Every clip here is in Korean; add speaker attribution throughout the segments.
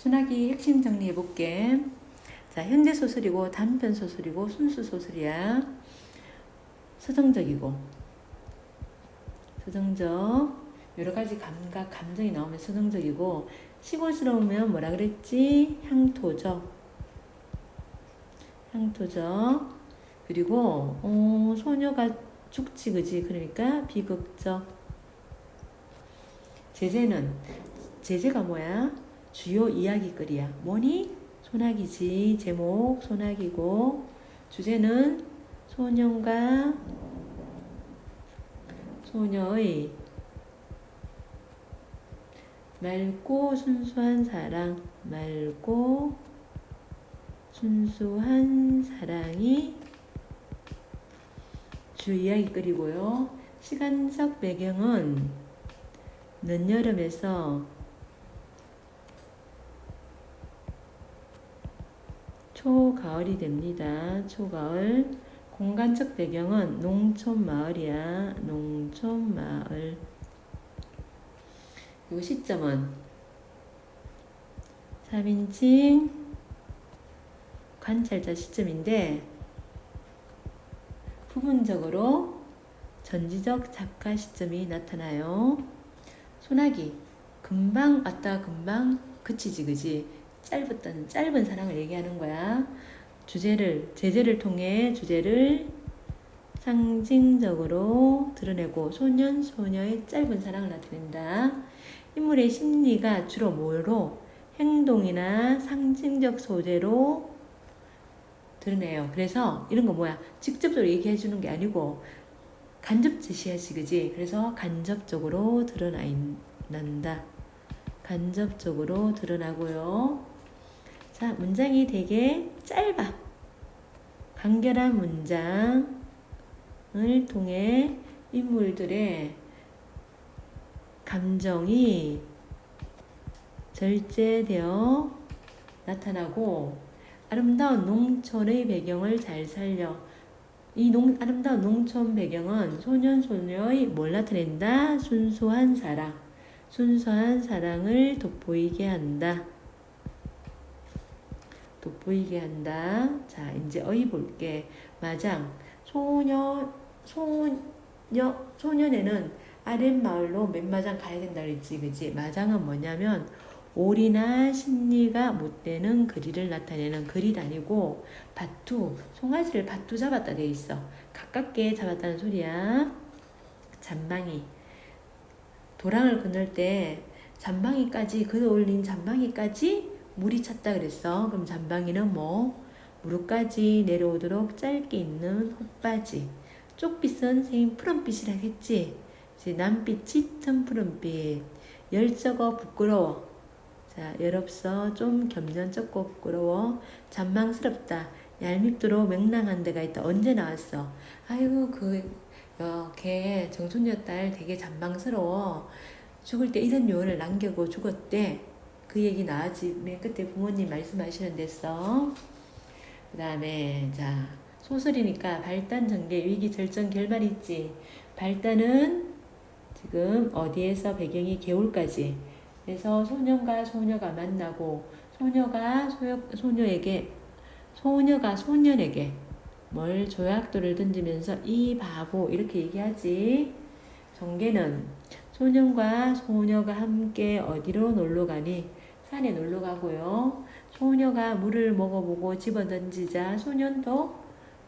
Speaker 1: 순하기 핵심 정리해 볼게. 자, 현대 소설이고 단편 소설이고 순수 소설이야. 서정적이고 서정적 여러 가지 감각 감정이 나오면 서정적이고 시골스러우면 뭐라 그랬지? 향토적 향토적 그리고 어, 소녀가 죽지 그지 그러니까 비극적 제재는 제재가 뭐야? 주요 이야기거리야. 뭐니? 소나기지. 제목 소나기고 주제는 소년과 소녀의 맑고 순수한 사랑, 맑고 순수한 사랑이 주 이야기거리고요. 시간적 배경은 늦여름에서 초가을이 됩니다. 초가을. 공간적 배경은 농촌 마을이야. 농촌 마을. 요 시점은 3인칭 관찰자 시점인데 부분적으로 전지적 작가 시점이 나타나요. 소나기 금방 왔다 금방 그치지 그지 짧았던 짧은 사랑을 얘기하는 거야. 주제를 제재를 통해 주제를 상징적으로 드러내고 소년 소녀의 짧은 사랑을 나타낸다. 인물의 심리가 주로 뭐로 행동이나 상징적 소재로 드러내요. 그래서 이런 거 뭐야? 직접적으로 얘기해 주는 게 아니고 간접 제시하지 그지? 그래서 간접적으로 드러난다. 간접적으로 드러나고요. 자, 문장이 되게 짧아. 간결한 문장을 통해 인물들의 감정이 절제되어 나타나고 아름다운 농촌의 배경을 잘 살려 이 농, 아름다운 농촌 배경은 소년 소녀의 뭘 나타낸다? 순수한 사랑 순수한 사랑을 돋보이게 한다 돋보이게 한다. 자 이제 어이 볼게. 마장. 소녀 소녀 소년에는 아랫마을로 맨마장 가야 된다 그랬지 그지? 마장은 뭐냐면 오리나 심리가 못되는 거리를 나타내는 거리 다니고 밭두 송아지를 밭두 잡았다 돼 있어. 가깝게 잡았다는 소리야. 잔방이. 도랑을 건널 때 잔방이까지 그 올린 잔방이까지 물이 찼다 그랬어. 그럼 잔방이는 뭐? 무릎까지 내려오도록 짧게 있는 헛바지. 쪽빛은 생 푸른빛이라 했지? 이제 남빛 짙은 푸른빛. 열적어 부끄러워. 자 열없어 좀 겸전쩍고 부끄러워. 잔망스럽다. 얄밉도록 맹랑한 데가 있다. 언제 나왔어? 아이고 그걔 정순여 딸 되게 잔망스러워. 죽을 때 이런 요원을 남겨고 죽었대 그 얘기 나왔지. 맨 끝에 부모님 말씀하시는 데서 그 다음에 자 소설이니까 발단 전개 위기 절정 결말 있지. 발단은 지금 어디에서 배경이 개울까지. 그래서 소년과 소녀가 만나고 소녀가 소녀, 소녀에게 소녀가 소년에게 뭘 조약돌을 던지면서 이 바보 이렇게 얘기하지. 전개는 소년과 소녀가 함께 어디로 놀러 가니? 산에 놀러 가고요. 소녀가 물을 먹어보고 집어 던지자 소년도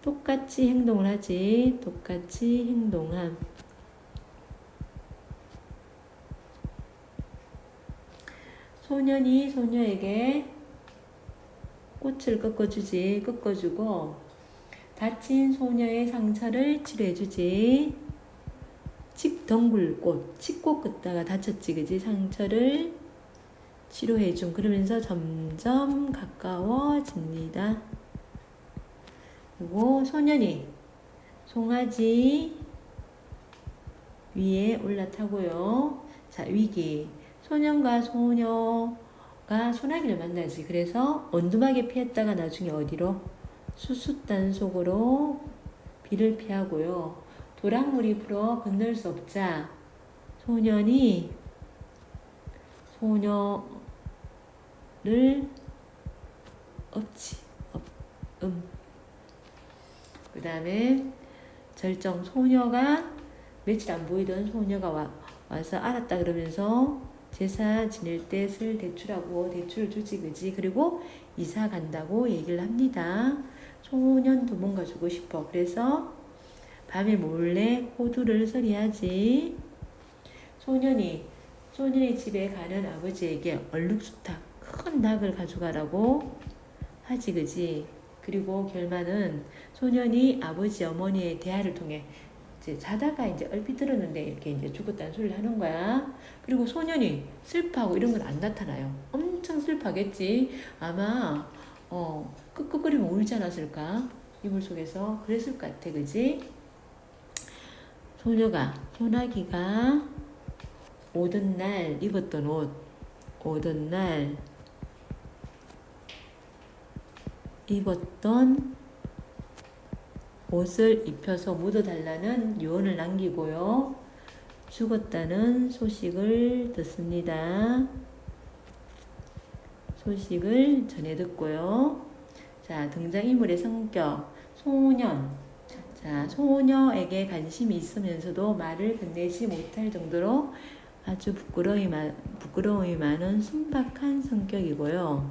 Speaker 1: 똑같이 행동을 하지 똑같이 행동함. 소년이 소녀에게 꽃을 꺾어주지 꺾어주고 다친 소녀의 상처를 치료해주지 칡덩굴꽃 칡꽃 긋다가 다쳤지 그지 상처를 치료해준 그러면서 점점 가까워집니다. 그리고 소년이 송아지 위에 올라타고요. 자 위기 소년과 소녀가 소나기를 만나지. 그래서 언두막에 피했다가 나중에 어디로 수숫단 속으로 비를 피하고요. 도랑물이 불어 건널 수 없자 소년이 소녀 를 없지 업, 음. 그 다음에 절정 소녀가 며칠 안 보이던 소녀가 와, 와서 알았다 그러면서 제사 지낼 때 쓸 대출하고 대출을 주지 그지 그리고 이사 간다고 얘기를 합니다. 소년 도망가 주고 싶어. 그래서 밤에 몰래 호두를 서리하지. 소년이 소년의 집에 가는 아버지에게 얼룩수탉 큰 닭을 가져가라고 하지 그지. 그리고 결말은 소년이 아버지 어머니의 대화를 통해 이제 자다가 이제 얼핏 들었는데 이렇게 이제 죽었다는 소리를 하는 거야. 그리고 소년이 슬퍼하고 이런 건 안 나타나요. 엄청 슬퍼하겠지. 아마 어 끄끄거리면 울지 않았을까? 이불 속에서 그랬을 것 같아, 그지? 소녀가 소나기가 오던 날 입었던 옷, 오던 날 입었던 옷을 입혀서 묻어달라는 유언을 남기고요. 죽었다는 소식을 듣습니다. 소식을 전해 듣고요. 자, 등장인물의 성격. 소년. 자, 소녀에게 관심이 있으면서도 말을 건네지 못할 정도로 아주 부끄러움이, 많, 부끄러움이 많은 순박한 성격이고요.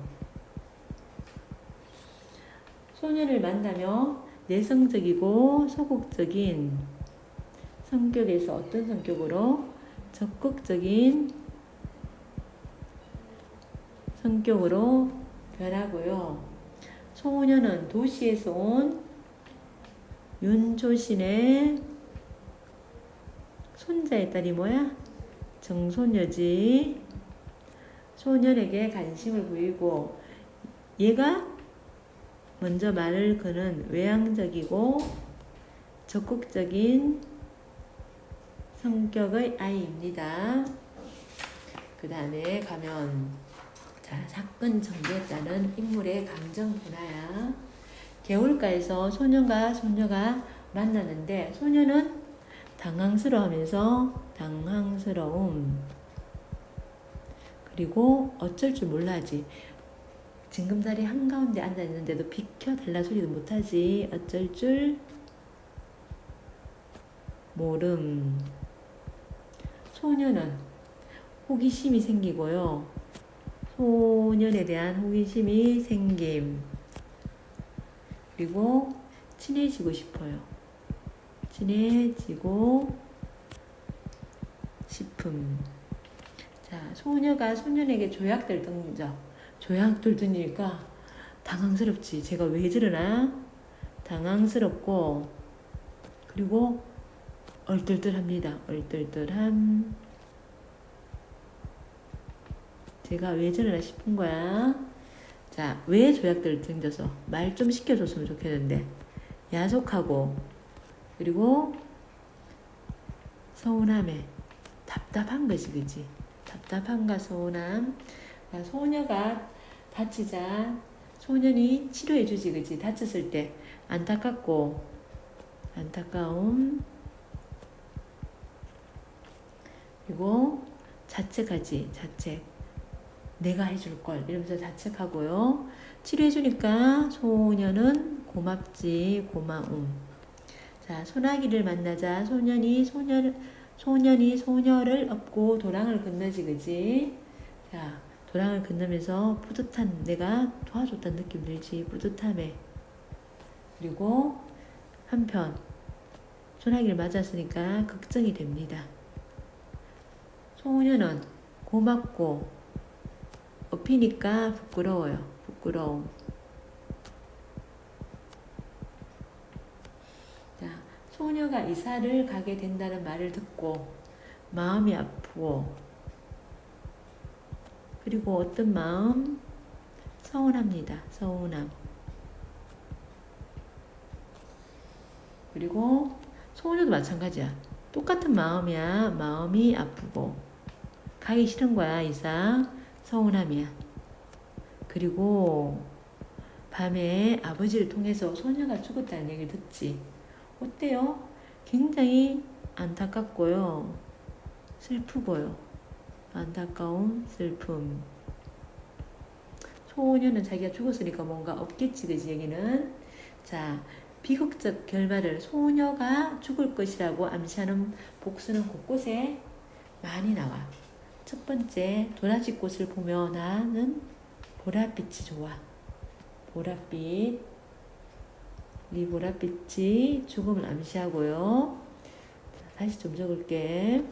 Speaker 1: 소녀를 만나며 내성적이고 소극적인 성격에서 어떤 성격으로 적극적인 성격으로 변하고요. 소녀는 도시에서 온 윤조신의 손자의 딸이 뭐야? 정소녀지. 소년에게 관심을 보이고 얘가 먼저 말을 거는 외향적이고 적극적인 성격의 아이입니다. 그 다음에 가면 자 사건 전개에 따른 인물의 감정 변화야. 개울가에서 소년과 소녀가 만나는데 소녀는 당황스러워하면서 당황스러움. 그리고 어쩔 줄 몰라하지. 징금다리 한가운데 앉아 있는데도 비켜달라 소리도 못하지. 어쩔 줄 모름. 소녀는 호기심이 생기고요. 소년에 대한 호기심이 생김 그리고 친해지고 싶어요 친해지고 싶음 자 소녀가 소년에게 조약들 던져 조약들 던지니까 당황스럽지 제가 왜 저러나 당황스럽고 그리고 얼떨떨합니다. 얼떨떨함. 제가 왜 저러나 싶은 거야. 자, 왜 조약들을 던져서 말 좀 시켜줬으면 좋겠는데 야속하고 그리고 서운함에 답답한 거지, 그지? 답답함과 서운함. 소녀가 다치자 소년이 치료해주지, 그지? 다쳤을 때 안타깝고 안타까움. 그리고 자책하지, 자책. 내가 해줄 걸 이러면서 자책하고요. 치료해주니까 소녀는 고맙지, 고마움. 자, 소나기를 만나자 소년이 소녀 소년이 소녀를 업고 도랑을 건너지, 그지? 자, 도랑을 건너면서 뿌듯한 내가 도와줬다는 느낌 들지, 뿌듯함에. 그리고 한편 소나기를 맞았으니까 걱정이 됩니다. 소녀는 고맙고 업히니까 부끄러워요. 부끄러움. 자, 소녀가 이사를 가게 된다는 말을 듣고 마음이 아프고 그리고 어떤 마음? 서운합니다. 서운함. 그리고 소녀도 마찬가지야. 똑같은 마음이야. 마음이 아프고 가기 싫은 거야, 이상. 서운함이야. 그리고 밤에 아버지를 통해서 소녀가 죽었다는 얘기를 듣지. 어때요? 굉장히 안타깝고요. 슬프고요. 안타까움, 슬픔. 소녀는 자기가 죽었으니까 뭔가 없겠지, 그지, 여기는. 자, 비극적 결말을 소녀가 죽을 것이라고 암시하는 복수는 곳곳에 많이 나와. 첫 번째, 도라지 꽃을 보며 나는 보랏빛이 좋아. 보랏빛. 이 보랏빛이 죽음을 암시하고요. 자, 다시 좀 적을게.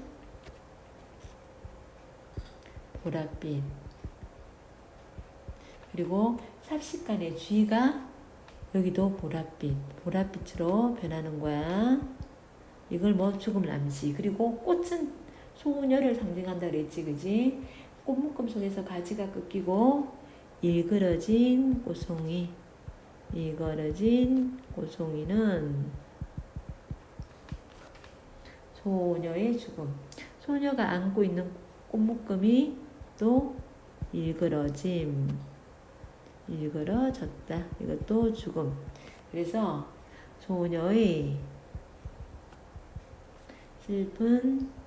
Speaker 1: 보랏빛. 그리고 삽시간의 쥐가 여기도 보랏빛, 보랏빛으로 변하는 거야. 이걸 뭐 죽음을 암시. 그리고 꽃은 소녀를 상징한다 그랬지, 그지? 꽃묶음 속에서 가지가 꺾이고 일그러진 꽃송이. 일그러진 꽃송이는 소녀의 죽음. 소녀가 안고 있는 꽃묶음이 또 일그러짐. 일그러졌다. 이것도 죽음. 그래서 소녀의 슬픈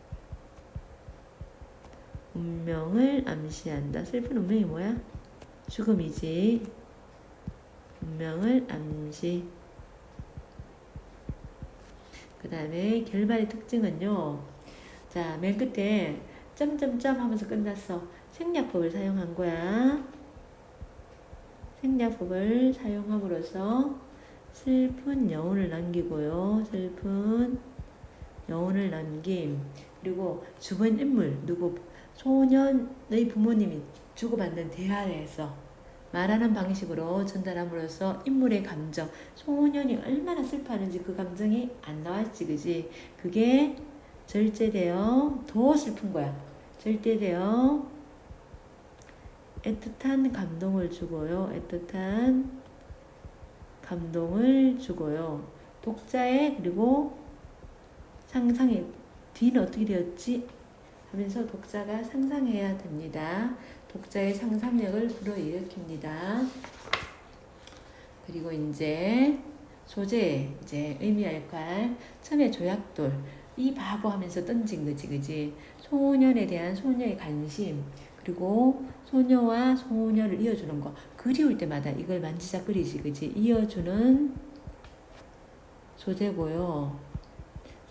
Speaker 1: 운명을 암시한다. 슬픈 운명이 뭐야? 죽음이지. 운명을 암시. 그 다음에 결말의 특징은요. 자, 맨 끝에 점점점 하면서 끝났어. 생략법을 사용한 거야. 생략법을 사용함으로써 슬픈 여운을 남기고요. 슬픈 여운을 남김. 그리고 주변 인물, 누구, 소년의 부모님이 주고받는 대화에서 말하는 방식으로 전달함으로써 인물의 감정, 소년이 얼마나 슬퍼하는지 그 감정이 안 나왔지, 그지? 그게 절제되어 더 슬픈 거야. 절제되어 애틋한 감동을 주고요. 애틋한 감동을 주고요. 독자의 그리고 상상의 뒤는 어떻게 되었지? 하면서 독자가 상상해야 됩니다. 독자의 상상력을 불어일으킵니다. 그리고 이제 소재 이제 의미와 역할 처음에 조약돌 이 바보 하면서 던진 거지 그지 소년에 대한 소녀의 관심 그리고 소녀와 소녀를 이어주는 거 그리울 때마다 이걸 만지작거리지 그지 이어주는 소재고요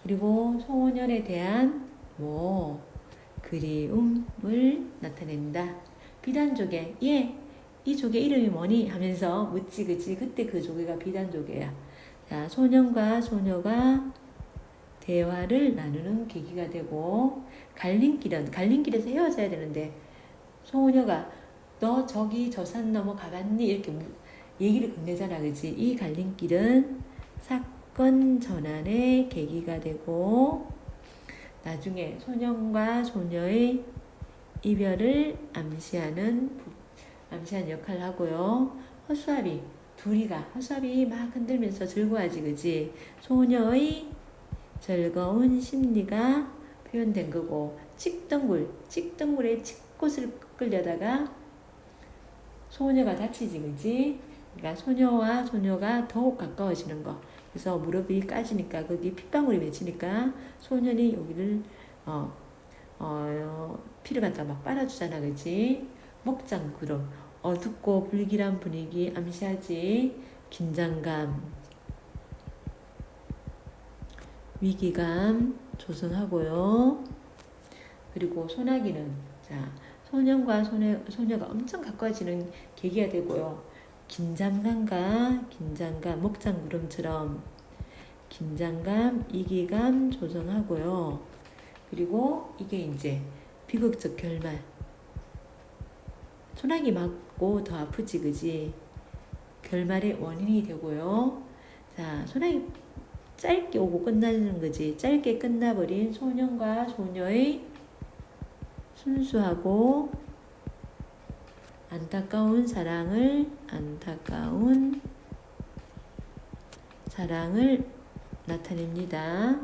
Speaker 1: 그리고 소년에 대한 뭐 그리움을 나타낸다. 비단조개. 예 이 조개 이름이 뭐니? 하면서 묻지 그지 그때 그 조개가 비단조개야. 자 소년과 소녀가 대화를 나누는 계기가 되고 갈림길은 갈림길에서 헤어져야 되는데 소녀가 너 저기 저 산 넘어 가봤니? 이렇게 얘기를 건네잖아 그지 이 갈림길은 사건 전환의 계기가 되고 나중에 소년과 소녀의 이별을 암시하는 암시한 역할을 하고요. 허수아비 둘이가 허수아비 막 흔들면서 즐거워하지 그지? 소녀의 즐거운 심리가 표현된 거고 찍덩굴 찍덩굴에 찍꽃을 끌려다가 소녀가 다치지 그지? 그러니까 소녀와 소녀가 더욱 가까워지는 거 그래서 무릎이 까지니까 거기 핏방울이 맺히니까 소년이 여기를 어, 어, 피를 갖다 막 빨아주잖아 그지 목장 구름 어둡고 불길한 분위기 암시하지 긴장감 위기감 조성하고요. 그리고 소나기는 자 소년과 소녀, 소녀가 엄청 가까워지는 계기가 되고요. 긴장감과 긴장감, 목장구름처럼 긴장감, 이기감 조성하고요. 그리고 이게 이제 비극적 결말. 소나기 맞고 더 아프지, 그지? 결말의 원인이 되고요. 자, 소나기 짧게 오고 끝나는 거지. 짧게 끝나버린 소년과 소녀의 순수하고 안타까운 사랑을 안타까운 사랑을 나타냅니다.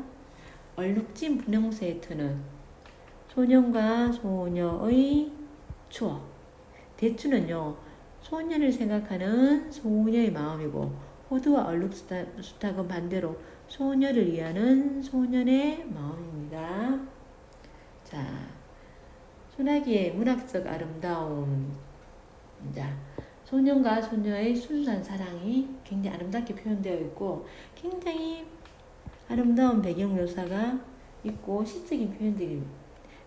Speaker 1: 얼룩진 분홍새의 트는 소년과 소녀의 추억. 대추는요, 소년을 생각하는 소녀의 마음이고, 호두와 얼룩수탉은 반대로 소녀를 위하는 소년의 마음입니다. 자, 소나기의 문학적 아름다움. 자, 소년과 소녀의 순수한 사랑이 굉장히 아름답게 표현되어 있고 굉장히 아름다운 배경 묘사가 있고 시적인 표현들이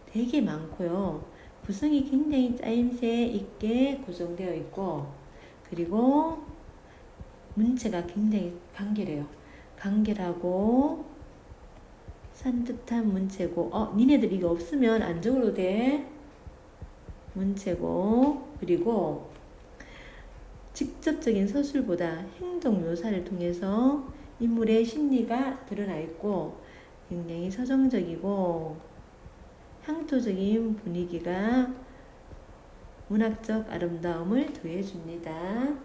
Speaker 1: 되게 많고요. 구성이 굉장히 짜임새 있게 구성되어 있고 그리고 문체가 굉장히 간결해요. 간결하고 산뜻한 문체고 어 니네들 이거 없으면 안 적어도 돼. 문체고 그리고 직접적인 서술보다 행동 묘사를 통해서 인물의 심리가 드러나 있고 굉장히 서정적이고 향토적인 분위기가 문학적 아름다움을 더해줍니다.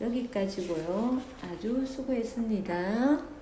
Speaker 1: 여기까지고요. 아주 수고했습니다.